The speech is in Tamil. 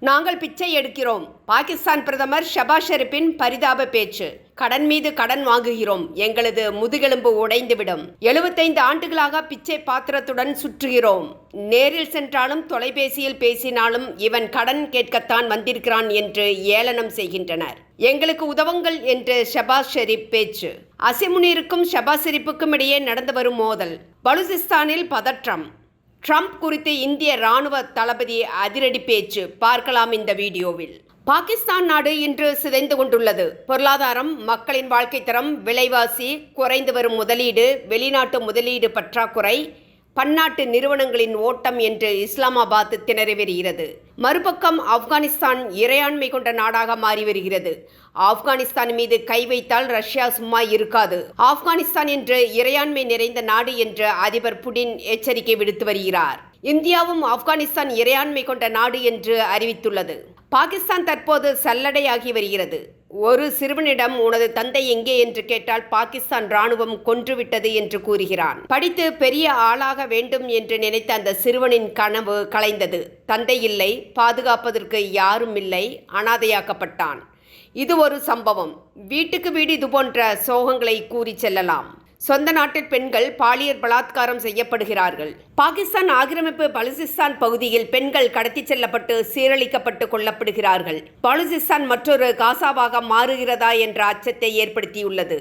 நாங்கள் பிச்சை எடுக்கிறோம். பாகிஸ்தான் பிரதமர் ஷபாஸ் ஷெரீப்பின் பரிதாப பேச்சு. கடன் மீது கடன் வாங்குகிறோம். எங்களது முதுகெலும்பு உடைந்துவிடும். எழுபத்தைந்து ஆண்டுகளாக பிச்சை பாத்திரத்துடன் சுற்றுகிறோம். நேரில் சென்றாலும் தொலைபேசியில் பேசினாலும் இவன் கடன் கேட்கத்தான் வந்திருக்கிறான் என்று ஏளனம் செய்கின்றனர். எங்களுக்கு உதவுங்கள் என்று ஷபாஸ் ஷெரீப் பேச்சு. அசிமுனிருக்கும் ஷபாஸ் ஷெரீப்புக்கும் இடையே நடந்து வரும் மோதல். பலுசிஸ்தானில் பதற்றம். ட்ரம்ப் குறித்து இந்திய ராணுவ தளபதி அதிரடி பேச்சு. பார்க்கலாம் இந்த வீடியோவில். பாகிஸ்தான் நாடு இன்று சிதைந்து கொண்டுள்ளது. பொருளாதாரம் மக்களின் வாழ்க்கை தரம் விலைவாசி குறைந்து வரும் முதலீடு வெளிநாட்டு முதலீடு பற்றாக்குறை பன்னாட்டு நிறுவனங்களின் ஓட்டம் என்று இஸ்லாமாபாத் திணறி வருகிறது. மறுபக்கம் ஆப்கானிஸ்தான் இறையாண்மை கொண்ட நாடாக மாறி வருகிறது. ஆப்கானிஸ்தான் மீது கை வைத்தால் ரஷ்யா சும்மா இருக்காது. ஆப்கானிஸ்தான் என்று இறையாண்மை நிறைந்த நாடு என்று அதிபர் புடின் எச்சரிக்கை விடுத்து வருகிறார். இந்தியாவும் ஆப்கானிஸ்தான் இறையாண்மை கொண்ட நாடு என்று அறிவித்துள்ளது. பாகிஸ்தான் தற்போது சல்லடையாகி வருகிறது. ஒரு சிறுவனிடம் உனது தந்தை எங்கே என்று கேட்டால் பாகிஸ்தான் ராணுவம் கொன்றுவிட்டது என்று கூறுகிறான். படித்து பெரிய ஆளாக வேண்டும் என்று நினைத்த அந்த சிறுவனின் கனவு கலைந்தது. தந்தை இல்லை பாதுகாப்பதற்கு யாரும் இல்லை அனாதையாக்கப்பட்டான். இது ஒரு சம்பவம். வீட்டுக்கு வீடு இது போன்ற சோகங்களை கூறி செல்லலாம். சொந்த நாட்டில் பெண்கள் பாலியல் பலாத்காரம் செய்யப்படுகிறார்கள். பாகிஸ்தான் ஆக்கிரமிப்பு பலுசிஸ்தான் பகுதியில் பெண்கள் கடத்திச் செல்லப்பட்டு சீரழிக்கப்பட்டு கொல்லப்படுகிறார்கள். பலுசிஸ்தான் மற்றொரு காசாவாக மாறுகிறதா என்ற அச்சத்தை ஏற்படுத்தியுள்ளது.